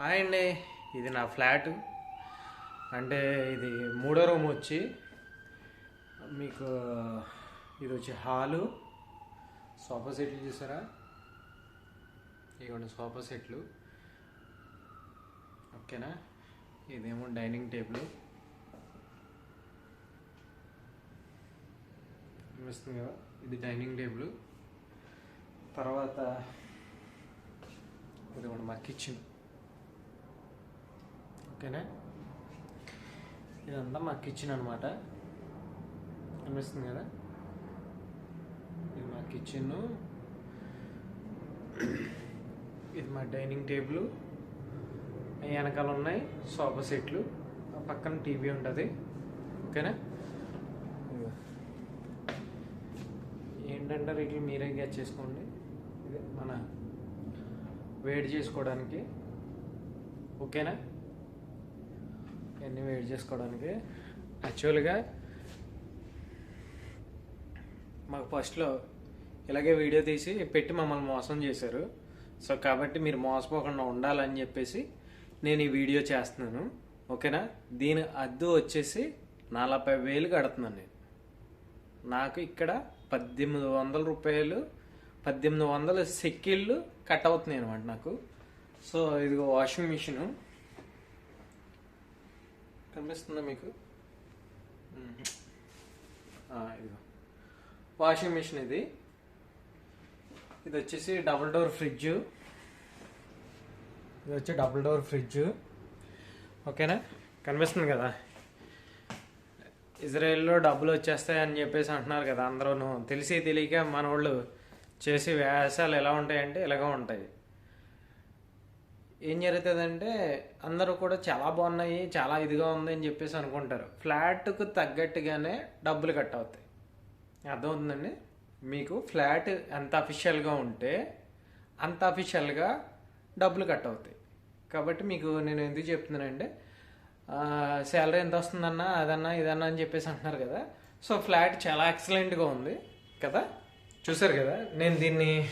Hi అండి ఇది నా ఫ్లాట్. అంటే ఇది మూడో రూమ్ వచ్చి మీకు ఇది వచ్చి హాలు. సోఫా సెట్లు చూసారా? ఇవ్వండి సోఫా సెట్లు. ఓకేనా? ఇదేమో డైనింగ్ టేబుల్. అనిపిస్తుంది కదా? ఇది డైనింగ్ టేబుల్. తర్వాత ఇదిగోండి మా కిచెన్. ఓకేనా? ఇదంతా మా కిచెన్ అనమాట అనిపిస్తుంది కదా? ఇది మా కిచెన్ ఇది మా డైనింగ్ టేబుల్ వెనకాల ఉన్నాయి సోఫా సెట్లు ఆ పక్కన టీవీ ఉంటుంది. ఓకేనా? ఏంటంటారు ఏంటంటే ఇట్లా మీరే గెట్ చేసుకోండి. ఇది మన వేడి చేసుకోవడానికి. ఓకేనా? ఇవన్నీ వెయిట్ చేసుకోవడానికి. యాక్చువల్గా మాకు ఫస్ట్లో ఇలాగే వీడియో తీసి పెట్టి మమ్మల్ని మోసం చేశారు. సో కాబట్టి మీరు మోసపోకుండా ఉండాలని చెప్పేసి నేను ఈ వీడియో చేస్తున్నాను. ఓకేనా? దీని అద్దు వచ్చేసి నలభై వేలు కడుతున్నాను నేను. నాకు ఇక్కడ పద్దెనిమిది వందల రూపాయలు పద్దెనిమిది వందల సెక్కిళ్ళు కట్ అవుతున్నాయి అనమాట నాకు. సో ఇదిగో వాషింగ్ మిషన్ కనిపిస్తుందా మీకు? ఇదిగో. వాషింగ్ మిషన్ ఇది. ఇది వచ్చేసి డబుల్ డోర్ ఫ్రిడ్జ్. ఇది వచ్చి డబుల్ డోర్ ఫ్రిడ్జ్. ఓకేనా? కనిపిస్తుంది కదా? ఇజ్రాయెల్లో డబ్బులు వచ్చేస్తాయి అని చెప్పేసి అంటున్నారు కదా అందరూ తెలిసి తెలియక మన వాళ్ళు చేసే వ్యాసాలు ఎలా ఉంటాయంటే ఇలాగ ఉంటాయి. ఏం జరుగుతుందంటే అందరూ కూడా చాలా బాగున్నాయి చాలా ఇదిగా ఉంది అని చెప్పేసి అనుకుంటారు. ఫ్లాట్కు తగ్గట్టుగానే డబ్బులు కట్ అవుతాయి. అర్థమవుతుందండి? మీకు ఫ్లాట్ ఎంత అఫీషియల్గా ఉంటే అంత అఫీషియల్గా డబ్బులు కట్ అవుతాయి. కాబట్టి మీకు నేను ఎందుకు చెప్తున్నానంటే శాలరీ ఎంత వస్తుందన్నా అదన్నా ఇదన్నా అని చెప్పేసి అంటున్నారు కదా. సో ఫ్లాట్ చాలా ఎక్సలెంట్గా ఉంది కదా. చూసారు కదా? నేను దీన్ని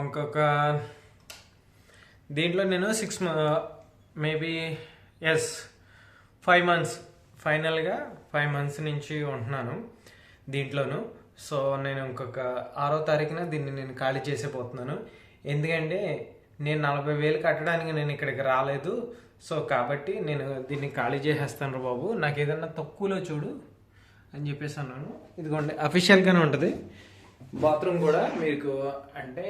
ఇంకొక దీంట్లో నేను six maybe yes five months ఫైనల్గా ఫైవ్ మంత్స్ నుంచి ఉంటున్నాను దీంట్లోను. సో నేను ఇంకొక ఆరో తారీఖున దీన్ని నేను ఖాళీ చేసేపోతున్నాను. ఎందుకంటే నేను నలభై వేలు కట్టడానికి నేను ఇక్కడికి రాలేదు. సో కాబట్టి నేను దీన్ని ఖాళీ చేసేస్తాను బాబు. నాకు ఏదన్నా తక్కువలో చూడు అని చెప్పేసి అన్నాను. ఇదిగోండి అఫీషియల్గానే ఉంటుంది. బాత్రూమ్ కూడా మీకు అంటే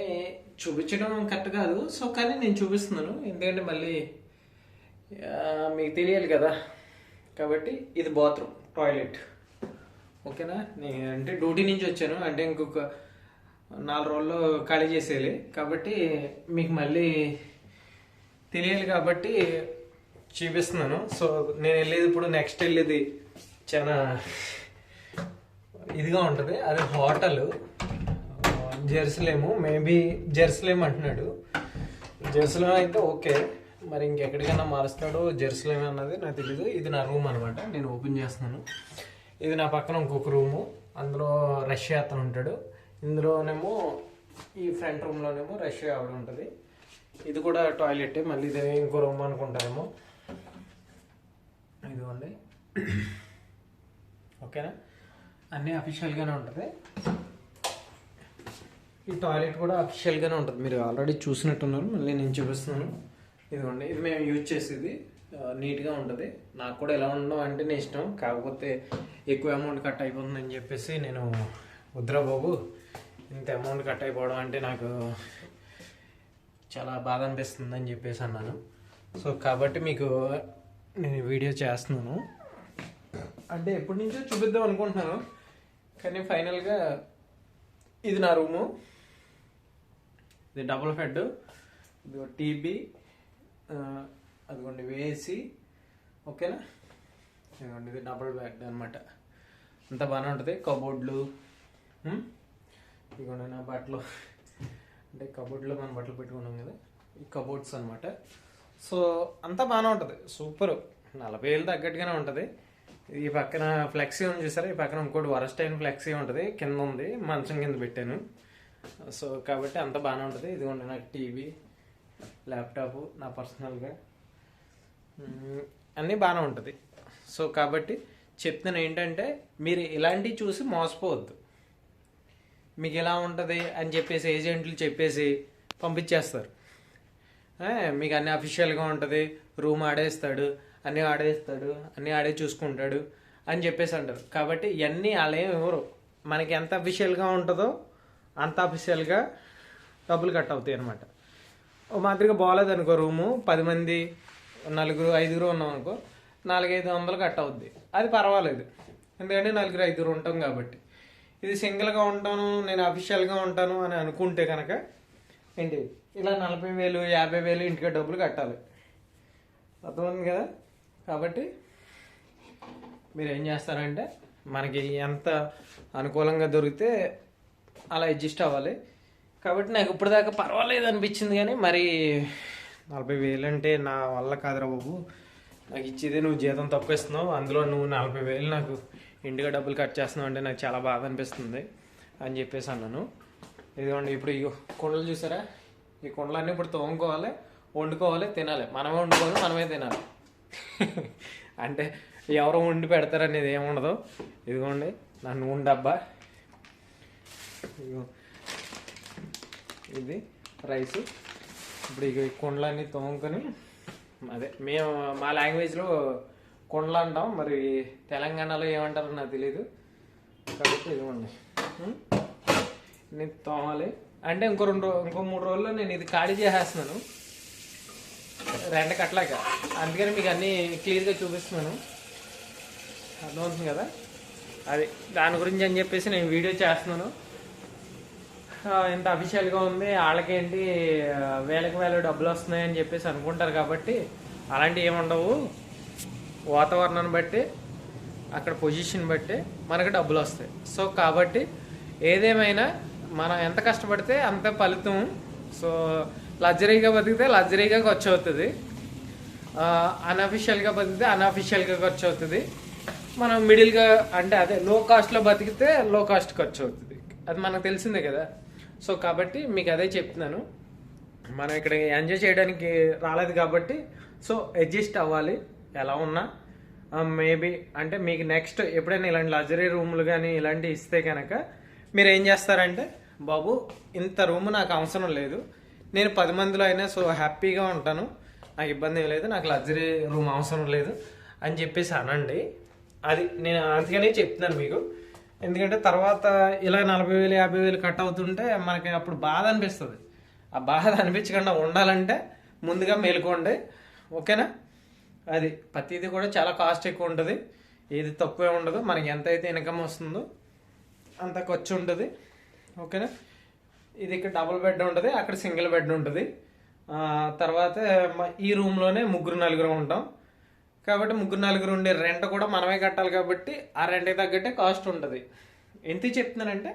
చూపించడం కరెక్ట్ కాదు. సో కానీ నేను చూపిస్తున్నాను. ఎందుకంటే మళ్ళీ మీకు తెలియాలి కదా. కాబట్టి ఇది బాత్రూమ్ టాయిలెట్. ఓకేనా? నేను అంటే డ్యూటీ నుంచి వచ్చాను. అంటే ఇంకొక నాలుగు రోజుల్లో ఖాళీ చేసేయాలి. కాబట్టి మీకు మళ్ళీ తెలియాలి కాబట్టి చూపిస్తున్నాను. సో నేను వెళ్ళేది ఇప్పుడు నెక్స్ట్ వెళ్ళేది చాలా ఇదిగా ఉంటుంది. అది హోటల్. జెరూసలేము మేబీ జెరూసలేం అంటున్నాడు. జెరూసలేం అయితే ఓకే మరి ఇంకెక్కడికైనా మారుస్తాడో జెరూసలేం అన్నది నాకు తెలియదు ఇది నా రూమ్ అనమాట నేను ఓపెన్ చేస్తున్నాను. ఇది నా పక్కన ఇంకొక రూము అందులో రష్యా అతను ఉంటాడు. ఇందులోనేమో ఈ ఫ్రంట్ రూమ్లోనేమో రష్యా ఆవిడ ఉంటుంది. ఇది కూడా టాయిలెట్ మళ్ళీ ఇదే ఇంకో రూమ్ అనుకుంటారేమో. ఇదిగోండి. ఓకేనా? అన్నీ అఫీషియల్గానే ఉంటుంది. ఈ టాయిలెట్ కూడా అఫిషియల్గానే ఉంటుంది. మీరు ఆల్రెడీ చూసినట్టున్నారు. మళ్ళీ నేను చూపిస్తున్నాను. ఇదిగోండి ఇది మేము యూజ్ చేసేది నీట్గా ఉంటుంది. నాకు కూడా ఎలా ఉండడం అంటే నేను ఇష్టం. కాకపోతే ఎక్కువ అమౌంట్ కట్ అయిపోతుందని చెప్పేసి నేను వద్దురా బాబు ఇంత అమౌంట్ కట్ అయిపోవడం అంటే నాకు చాలా బాధ అనిపిస్తుంది అని చెప్పేసి అన్నాను. సో కాబట్టి మీకు నేను వీడియో చేస్తున్నాను. అంటే ఎప్పటి నుంచో చూపిద్దాం అనుకుంటున్నాను. కానీ ఫైనల్గా ఇది నా రూము ఇది డబుల్ బెడ్ ఇది టీబీ అదిగోండి వేసి ఓకేనా? ఇదిగోండి ఇది డబుల్ బెడ్ అనమాట అంతా బాగానే ఉంటుంది. కబోర్డ్లు. ఇదిగోండి నా బట్టలు. అంటే కబోర్డ్లో మనం బట్టలు పెట్టుకున్నాం కదా ఈ కబోర్డ్స్ అనమాట సో అంతా బాగానే ఉంటుంది. సూపర్. నలభై ఏళ్ళు తగ్గట్టుగానే ఉంటుంది. ఈ పక్కన ఫ్లెక్సీ ఉంది చూసారా? ఈ పక్కన ఇంకోటి వరస్ట్ అయిన ఫ్లెక్సీ ఉంటుంది. కింద ఉంది. మంచం కింద పెట్టాను. సో కాబట్టి అంత బాగానే ఉంటుంది. ఇదిగోండి నాకు టీవీ ల్యాప్టాప్ నా పర్సనల్గా. అన్నీ బాగానే ఉంటుంది. సో కాబట్టి చెప్తున్నాను ఏంటంటే మీరు ఇలాంటివి చూసి మోసపోవద్దు. మీకు ఎలా ఉంటుంది అని చెప్పేసి ఏజెంట్లు చెప్పేసి పంపించేస్తారు. మీకు అన్ని అఫీషియల్గా ఉంటుంది. రూమ్ ఆడేస్తాడు అన్నీ ఆడేస్తాడు అన్నీ ఆడే చూసుకుంటాడు అని చెప్పేసి అంటారు. కాబట్టి ఇవన్నీ వాళ్ళేం ఎవరు? మనకి ఎంత అఫీషియల్గా ఉంటుందో అంత అఫీషియల్గా డబ్బులు కట్ అవుతాయి అనమాట ఓ మాదిరిగా బాగాలేదు అనుకో రూము పది మంది నలుగురు ఐదుగురు ఉన్నాం అనుకో నాలుగైదు వందలు కట్ అవుద్ది. అది పర్వాలేదు. ఎందుకంటే నలుగురు ఐదుగురు ఉంటాం కాబట్టి. ఇది సింగిల్గా ఉంటాను నేను అఫీషియల్గా ఉంటాను అని అనుకుంటే కనుక ఏంటి ఇలా నలభై వేలు యాభై వేలు ఇంటికి డబ్బులు కట్టాలి. అర్థమైంది కదా? కాబట్టి మీరు ఏం చేస్తారంటే మనకి ఎంత అనుకూలంగా దొరికితే అలా అడ్జస్ట్ అవ్వాలి. కాబట్టి నాకు ఇప్పటిదాకా పర్వాలేదు అనిపించింది కానీ మరి నలభై వేలు అంటే నా వల్ల కాదురా బాబు. నాకు ఇచ్చేదే నువ్వు జీతం తక్కువ ఇస్తున్నావు అందులో నువ్వు నలభై వేలు నాకు ఇంటిగా డబ్బులు కట్ చేస్తున్నావు అంటే నాకు చాలా బాధ అనిపిస్తుంది అని చెప్పేసి అన్నాను. ఇదిగోండి ఇప్పుడు ఈ కుండలు చూసారా? ఈ కుండలన్నీ ఇప్పుడు తోముకోవాలి వండుకోవాలి తినాలి. మనమే వండుకోవాలి మనమే తినాలి. అంటే ఎవరు వండి పెడతారనేది ఏముండదు. ఇదిగోండి నా నూనె డబ్బా. ఇది రైస్. ఇప్పుడు ఇక ఈ కుండలన్నీ తోముకొని అదే మేము మా లాంగ్వేజ్లో కుండలు అంటాం మరి తెలంగాణలో ఏమంటారో నాకు తెలియదు కాబట్టి ఇదిగోండి. నేను తోమాలి. అంటే ఇంకో రెండు ఇంకో మూడు రోజుల్లో నేను ఇది ఖాళీ చేసేస్తున్నాను. రెండ కట్టలేక. అందుకని మీకు అన్నీ క్లియర్గా చూపిస్తున్నాను. అర్థమవుతుంది కదా? అది దాని గురించి అని చెప్పేసి నేను వీడియో చేస్తున్నాను. ఇంత అఫీషియల్గా ఉంది. వాళ్ళకేంటి వేలకు వేల డబ్బులు వస్తున్నాయి అని చెప్పేసి అనుకుంటారు కాబట్టి అలాంటివి ఏమి ఉండవు. వాతావరణాన్ని బట్టి అక్కడ పొజిషన్ బట్టి మనకు డబ్బులు వస్తాయి. సో కాబట్టి ఏదేమైనా మనం ఎంత కష్టపడితే అంత ఫలితం. సో లగ్జరీగా బతికితే లగ్జరీగా ఖర్చు అవుతుంది. అన్అఫిషియల్గా బతికితే అన్అఫిషియల్గా ఖర్చు అవుతుంది. మనం మిడిల్గా అంటే అదే లో కాస్ట్లో బతికితే లో కాస్ట్ ఖర్చు అవుతుంది. అది మనకు తెలిసిందే కదా. సో కాబట్టి మీకు అదే చెప్తున్నాను. మనం ఇక్కడ ఎంజాయ్ చేయడానికి రాలేదు కాబట్టి సో అడ్జస్ట్ అవ్వాలి. ఎలా ఉన్నా మేబీ అంటే మీకు నెక్స్ట్ ఎప్పుడైనా ఇలాంటి లగ్జరీ రూములు కానీ ఇలాంటివి ఇస్తే కనుక మీరు ఏం చేస్తారంటే బాబు ఇంత రూమ్ నాకు అవసరం లేదు. నేను పది మందిలో అయినా సో హ్యాపీగా ఉంటాను. నాకు ఇబ్బంది ఏం లేదు. నాకు లగ్జరీ రూమ్ అవసరం లేదు. అని చెప్పేసి అనండి. అది నేను అందుకనే చెప్తున్నాను మీకు. ఎందుకంటే తర్వాత ఇలా నలభై వేలు యాభై వేలు కట్ అవుతుంటే మనకి అప్పుడు బాధ అనిపిస్తుంది. ఆ బాధ అనిపించకుండా ఉండాలంటే ముందుగా మేలుకోండి. ఓకేనా? అది ప్రతిదీ కూడా చాలా కాస్ట్ ఎక్కువ ఉంటుంది. ఏది తక్కువే ఉండదు. మనకి ఎంత అయితే ఇన్కమ్ వస్తుందో అంత ఖర్చు ఉంటుంది. ఓకేనా? ఇది ఇక్కడ డబుల్ బెడ్ ఉంటుంది. అక్కడ సింగిల్ బెడ్ ఉంటుంది. తర్వాత ఈ రూమ్లోనే ముగ్గురు నలుగురు ఉంటాం. కాబట్టి ముగ్గురు నలుగురు ఉండే రెంట్ కూడా మనమే కట్టాలి కాబట్టి ఆ రెంట్కి తగ్గట్టే కాస్ట్ ఉంటుంది. ఎంత చెప్తున్నానంటే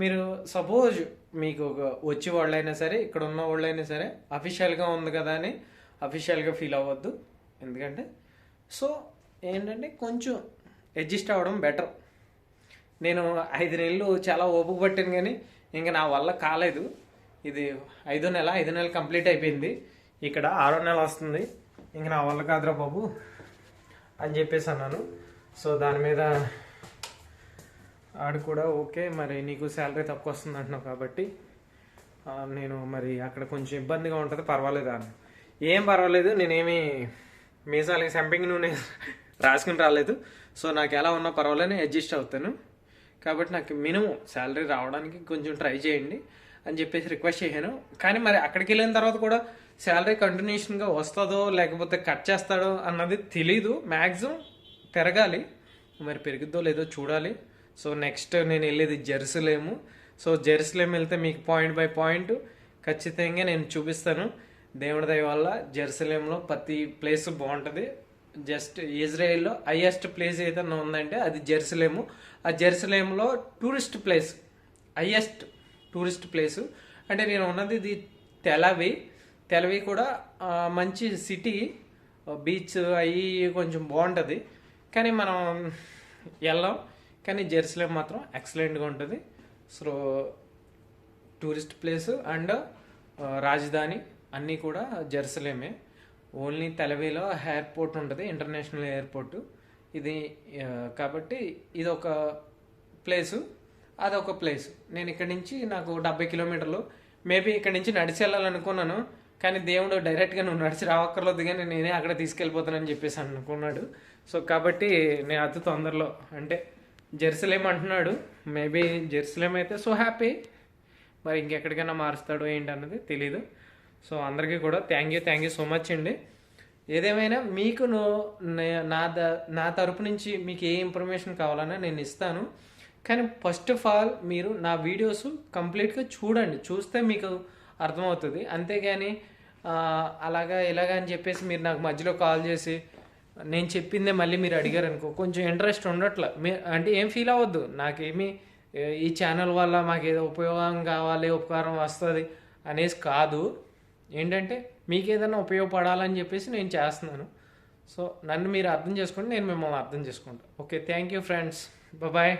మీరు సపోజ్ మీకు ఒక వచ్చే వాళ్ళైనా సరే ఇక్కడ ఉన్న వాళ్ళైనా సరే అఫీషియల్గా ఉంది కదా అని అఫీషియల్గా ఫీల్ అవ్వద్దు. ఎందుకంటే సో ఏంటంటే కొంచెం అడ్జస్ట్ అవ్వడం బెటర్ నేను ఐదు నెలలు చాలా ఓపిక పట్టాను కానీ ఇంకా నా వల్ల కాలేదు. ఇది ఐదో నెల ఐదో నెల కంప్లీట్ అయిపోయింది. ఇక్కడ ఆరో నెల వస్తుంది. ఇంక నా వల్ల కాదురా బాబు. అని చెప్పేసి అన్నాను. సో దాని మీద ఆడు కూడా ఓకే మరి నీకు శాలరీ తక్కువ వస్తుంది అంటున్నావు కాబట్టి నేను మరి అక్కడ కొంచెం ఇబ్బందిగా ఉంటుంది పర్వాలేదా అని ఏం పర్వాలేదు నేనేమి మీసాలకి సంపింగ్ నూనె రాసుకుని రాలేదు. సో నాకు ఎలా ఉన్నా పర్వాలేదు అడ్జస్ట్ అవుతాను. కాబట్టి నాకు మినిమం శాలరీ రావడానికి కొంచెం ట్రై చేయండి అని చెప్పేసి రిక్వెస్ట్ చేశాను. కానీ మరి అక్కడికి వెళ్ళిన తర్వాత కూడా శాలరీ కంటిన్యూషన్గా వస్తుందో లేకపోతే కట్ చేస్తాడో అన్నది తెలీదు. మ్యాక్సిమం పెరగాలి మరి పెరిగిద్దో లేదో చూడాలి. సో నెక్స్ట్ నేను వెళ్ళేది జెరూసలేము. సో జెరూసలేం వెళ్తే మీకు పాయింట్ బై పాయింట్ ఖచ్చితంగా నేను చూపిస్తాను. దేవుడి దయ వల్ల జెరూసలేంలో ప్రతి ప్లేస్ బాగుంటుంది. జస్ట్ ఇజ్రాయెల్లో హైయెస్ట్ ప్లేస్ ఏదైనా ఉందంటే అది జెరూసలేము. ఆ జెరూసలేంలో tourist place highest tourist place. అంటే నేను ఉన్నది ఇది తెలవి తెలవి కూడా మంచి సిటీ బీచ్ అవి కొంచెం బాగుంటుంది. కానీ మనం వెళ్ళాం. కానీ జెరూసలేం మాత్రం ఎక్సలెంట్గా ఉంటుంది. సో టూరిస్ట్ ప్లేస్ అండ్ రాజధాని అన్నీ కూడా జెరూసలేమే. ఓన్లీ తెలవిలో ఎయిర్పోర్ట్ ఉంటుంది ఇంటర్నేషనల్ ఎయిర్పోర్ట్. ఇది కాబట్టి ఇది ఒక ప్లేసు. అదొక ప్లేస్. నేను ఇక్కడి నుంచి నాకు డెబ్బై కిలోమీటర్లు. మేబీ ఇక్కడి నుంచి నడిచి వెళ్ళాలనుకున్నాను. కానీ దేవుడు డైరెక్ట్గా నువ్వు నడిచి రావక్కర్లేదు కానీ నేనే అక్కడ తీసుకెళ్ళిపోతానని చెప్పేసి అనుకున్నాడు. సో కాబట్టి నేను అతి తొందరలో అంటే జెరూసలేం అంటున్నాడు. మేబీ జెరూసలేం అయితే సో హ్యాపీ మరి ఇంకెక్కడికైనా మారుస్తాడో ఏంటి అన్నది తెలీదు. సో అందరికీ కూడా thank you thank you so much అండి. ఏదేమైనా మీకు నో- నా ద నా తరపు నుంచి మీకు ఏ ఇన్ఫర్మేషన్ కావాలన్నా నేను ఇస్తాను. కానీ ఫస్ట్ ఆఫ్ ఆల్ మీరు నా వీడియోస్ కంప్లీట్గా చూడండి. చూస్తే మీకు అర్థమవుతుంది. అంతేగాని అలాగా ఇలాగా అని చెప్పేసి మీరు నాకు మధ్యలో కాల్ చేసి నేను చెప్పిందే మళ్ళీ మీరు అడిగారు అనుకో కొంచెం ఇంట్రెస్ట్ ఉండట్ల. మీ అంటే ఏం ఫీల్ అవ్వద్దు. నాకేమి ఈ ఛానల్ వల్ల మాకు ఏదో ఉపయోగం కావాలి ఉపకారం వస్తుంది అనేసి కాదు. ఏంటంటే మీకు ఏదైనా ఉపయోగపడాలని చెప్పేసి నేను చేస్తున్నాను. సో నన్ను మీరు అర్థం చేసుకోండి నేను మిమ్మల్ని అర్థం చేసుకుంటాను okay thank you friends. Bye.